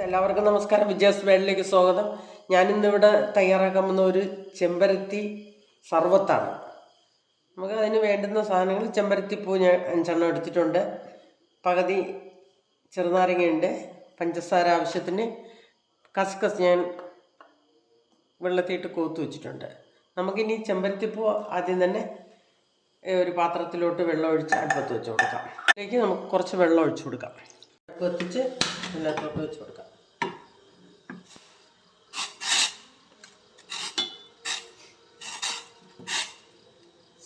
എല്ലാവർക്കും നമസ്കാരം. വിജയസ് വേളിലേക്ക് സ്വാഗതം. ഞാനിന്നിവിടെ തയ്യാറാക്കാൻ പോകുന്ന ഒരു ചെമ്പരത്തി സർവത്താണ്. നമുക്ക് അതിന് വേണ്ടുന്ന സാധനങ്ങൾ ചെമ്പരത്തിപ്പൂ ഞാൻ അഞ്ചെണ്ണം എടുത്തിട്ടുണ്ട്. പകുതി ചെറുനാരങ്ങയുണ്ട്. പഞ്ചസാര ആവശ്യത്തിന് കസ്കസ് ഞാൻ വെള്ളത്തിയിട്ട് കോത്തു വെച്ചിട്ടുണ്ട്. നമുക്കിനി ചെമ്പരത്തിപ്പൂ ആദ്യം തന്നെ ഒരു പാത്രത്തിലോട്ട് വെള്ളം ഒഴിച്ച് അടുപ്പത്ത് വെച്ച് കൊടുക്കാം. അതിലേക്ക് നമുക്ക് കുറച്ച് വെള്ളം ഒഴിച്ചു കൊടുക്കാം. കത്തിച്ച് എല്ലാത്തോട്ട് വെച്ച് കൊടുക്കാം.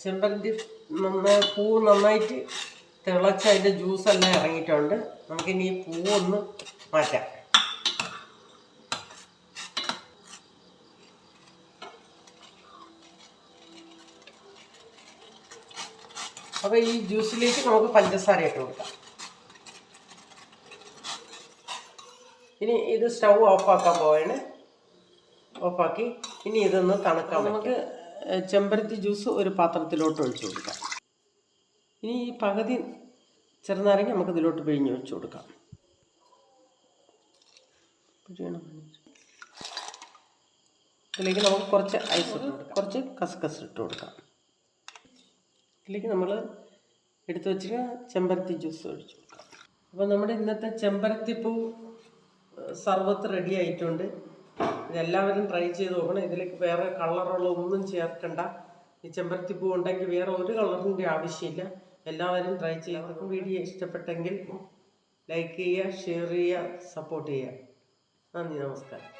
ചെമ്പരത്തി നന്നായി പൂ നന്നായിട്ട് തിളച്ച് അതിന്റെ ജ്യൂസെല്ലാം ഇറങ്ങിയിട്ടുണ്ട്. നമുക്കിനി ഈ ഒന്ന് മാറ്റാം. അപ്പോൾ ഈ ജ്യൂസിലേക്ക് നമുക്ക് പഞ്ചസാര ഇട്ട് കൊടുക്കാം. ഇനി ഇത് സ്റ്റൗ ഓഫാക്കാൻ പോവാണ്. ഓഫാക്കി. ഇനി ഇതൊന്ന് തണുക്കാൻ നമുക്ക് ചെമ്പരത്തി ജ്യൂസ് ഒരു പാത്രത്തിലോട്ട് ഒഴിച്ചു കൊടുക്കാം. ഇനി ഈ പകുതി ചെറുനാരങ്ങ നമുക്ക് ഇതിലോട്ട് പിഴിഞ്ഞ് ഒഴിച്ചു കൊടുക്കാം. ഇതിലേക്ക് നമുക്ക് കുറച്ച് ഐസ് കുറച്ച് കസ്കസ് ഇട്ട് കൊടുക്കാം. ഇതിലേക്ക് നമ്മൾ എടുത്തു വെച്ചിട്ട് ചെമ്പരത്തി ജ്യൂസ് ഒഴിച്ചു കൊടുക്കാം. അപ്പോൾ നമ്മുടെ ഇന്നത്തെ ചെമ്പരത്തിപ്പൂ ഏഹ്, സർബത്ത് റെഡി ആയിട്ടുണ്ട്. ഇതെല്ലാവരും ട്രൈ ചെയ്ത് നോക്കണം. ഇതിലേക്ക് വേറെ കളറുള്ള ഒന്നും ചേർക്കണ്ട. ഈ ചെമ്പരത്തിപ്പൂ ഉണ്ടെങ്കിൽ വേറെ ഒരു കളറിന്റെ ആവശ്യമില്ല. എല്ലാവരും ട്രൈ ചെയ്യുക വീഡിയോ ഇഷ്ടപ്പെട്ടെങ്കിൽ ലൈക്ക് ചെയ്യുക ഷെയർ ചെയ്യുക സപ്പോർട്ട് ചെയ്യുക. നന്ദി നമസ്കാരം.